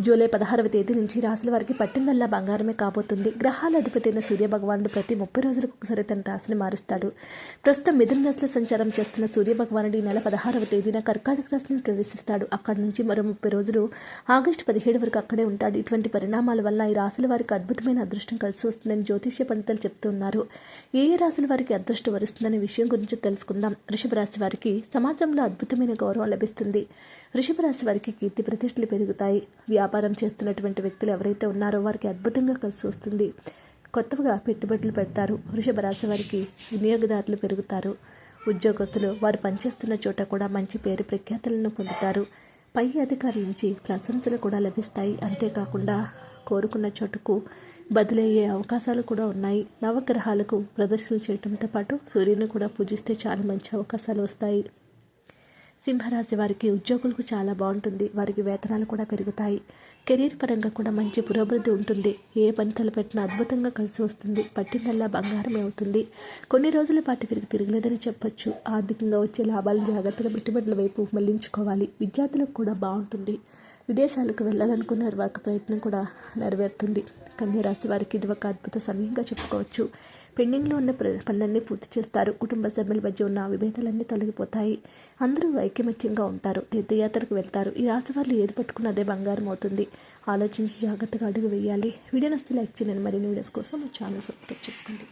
July పదహారవ తేదీ నుంచి రాశుల వారికి పట్టిందల్లా బంగారమే కాబోతుంది. గ్రహాల అధిపతి అయిన సూర్య భగవానుడు ప్రతి ముప్పై రోజులకు ఒకసారి తన రాశిని మారుస్తాడు. ప్రస్తుతం మిథున రాశిలో సంచారం చేస్తున్న సూర్యభగవానుడు ఈ నెల పదహారవ తేదీన కర్కాటక రాశిని ప్రవేశిస్తాడు. అక్కడి నుంచి మరో ముప్పై రోజులు ఆగస్టు పదిహేడు వరకు అక్కడే ఉంటాడు. ఇటువంటి పరిణామాల వల్ల ఈ రాశుల వారికి అద్భుతమైన అదృష్టం కలిసి వస్తుందని జ్యోతిష్య పండితులు చెప్తున్నారు. ఏ ఏ రాశుల వారికి అదృష్టం వరుస్తుందనే విషయం గురించి తెలుసుకుందాం. వృషభ రాశి వారికి సమాజంలో అద్భుతమైన గౌరవం లభిస్తుంది. వృషభ రాశి వారికి కీర్తి ప్రతిష్టలు పెరుగుతాయి. వ్యాపారం చేస్తున్నటువంటి వ్యక్తులు ఎవరైతే ఉన్నారో వారికి అద్భుతంగా కలిసి వస్తుంది. కొత్తగా పెట్టుబడులు పెడతారు. వృషభ రాశి వారికి వినియోగదారులు పెరుగుతారు. ఉద్యోగస్తులు వారు పనిచేస్తున్న చోట కూడా మంచి పేరు ప్రఖ్యాతులను పొందుతారు. పై అధికారుల నుంచి ప్రశంసలు కూడా లభిస్తాయి. అంతేకాకుండా కోరుకున్న చోటుకు బదిలయ్యే అవకాశాలు కూడా ఉన్నాయి. నవగ్రహాలకు ప్రదర్శనలు చేయడంతో పాటు సూర్యుని కూడా పూజిస్తే చాలా మంచి అవకాశాలు వస్తాయి. సింహరాశి వారికి ఉద్యోగులకు చాలా బాగుంటుంది. వారికి వేతనాలు కూడా పెరుగుతాయి. కెరీర్ పరంగా కూడా మంచి పురోభివృద్ధి ఉంటుంది. ఏ పని తలపెట్టినా అద్భుతంగా కలిసి వస్తుంది. పట్టిందల్లా బంగారమే అవుతుంది. కొన్ని రోజుల పాటు వీరికి తిరగలేదని చెప్పొచ్చు. ఆర్థికంగా వచ్చే లాభాలు జాగ్రత్తగా పెట్టుబడుల వైపు మళ్ళించుకోవాలి. విద్యార్థులకు కూడా బాగుంటుంది. విదేశాలకు వెళ్ళాలనుకునే వారికి ప్రయత్నం కూడా నెరవేరుతుంది. కన్యరాశి వారికి ఇది ఒక అద్భుత సమయంగా చెప్పుకోవచ్చు. పెండింగ్లో ఉన్న ప్ర- పనులన్నీ పూర్తి చేస్తారు. కుటుంబ సభ్యుల మధ్య ఉన్న విభేదాలన్నీ తొలగిపోతాయి. అందరూ ఐకమత్యంగా ఉంటారు. తీర్థయాత్రకు వెళ్తారు. ఈ రాశి వాళ్ళు ఏది పట్టుకున్న అదే బంగారం అవుతుంది. ఆలోచించి జాగ్రత్తగా అడుగు వేయాలి. వీడియో నస్తే లైక్ చేయండి. మరిన్ని వీడియోస్ కోసం ఛానల్ సబ్స్క్రైబ్ చేసుకోండి.